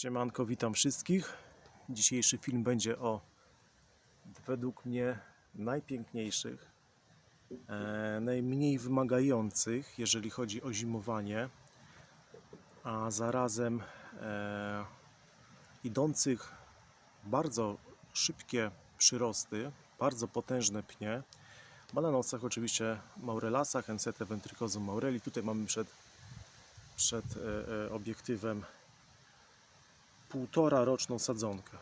Siemanko, witam wszystkich. Dzisiejszy film będzie o według mnie najpiękniejszych, e, najmniej wymagających, jeżeli chodzi o zimowanie, a zarazem e, idących bardzo szybkie przyrosty, bardzo potężne pnie. W bananosach oczywiście Maurelasach, Encete ventricosum maureli. Tutaj mamy przed, przed e, e, obiektywem półtora roczną sadzonkę.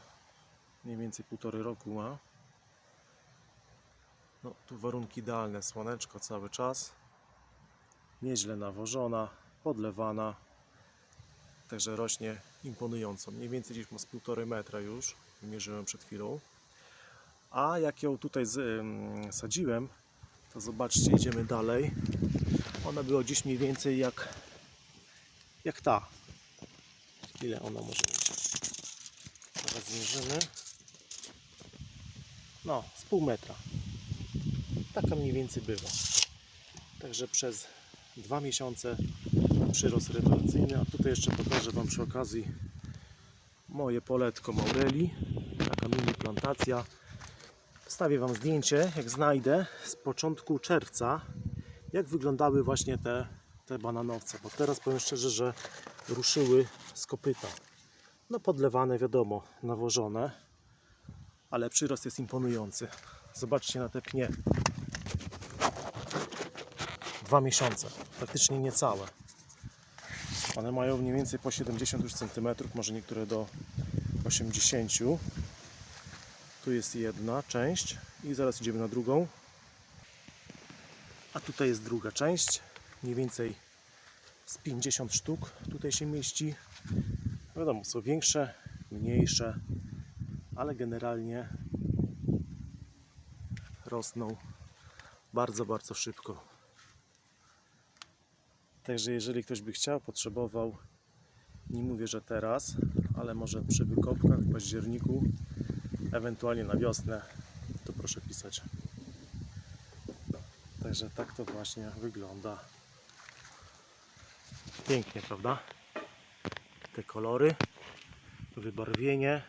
Mniej więcej półtory roku ma. No, tu warunki idealne, słoneczko cały czas. Nieźle nawożona, podlewana. Także rośnie imponująco. Mniej więcej gdzieś ma z półtorej metra już. Mierzyłem przed chwilą. A jak ją tutaj z, ym, sadziłem, to zobaczcie, idziemy dalej. Ona była gdzieś mniej więcej jak, jak ta. Ile ona może mieć? Teraz zmierzymy. No, z pół metra. Taka mniej więcej bywa. Także przez dwa miesiące przyrost rewelacyjny. A tutaj jeszcze pokażę Wam przy okazji moje poletko Maureli. Taka mini plantacja. Wstawię Wam zdjęcie, jak znajdę, z początku czerwca, jak wyglądały właśnie te, te bananowce. Bo teraz powiem szczerze, że ruszyły z kopyta. No podlewane, wiadomo, nawożone, ale przyrost jest imponujący. Zobaczcie na te pnie. Dwa miesiące, praktycznie niecałe. One mają mniej więcej po 70 już centymetrów, może niektóre do 80. Tu jest jedna część i zaraz idziemy na drugą. A tutaj jest druga część, mniej więcej z 50 sztuk tutaj się mieści. Wiadomo, są większe, mniejsze, ale generalnie rosną bardzo, bardzo szybko. Także jeżeli ktoś by chciał, potrzebował, nie mówię, że teraz, ale może przy wykopkach w październiku, ewentualnie na wiosnę, to proszę pisać. Także tak to właśnie wygląda. Pięknie, prawda? Te kolory, wybarwienie.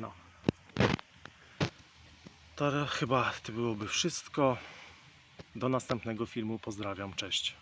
No. To chyba to byłoby wszystko. Do następnego filmu. Pozdrawiam. Cześć.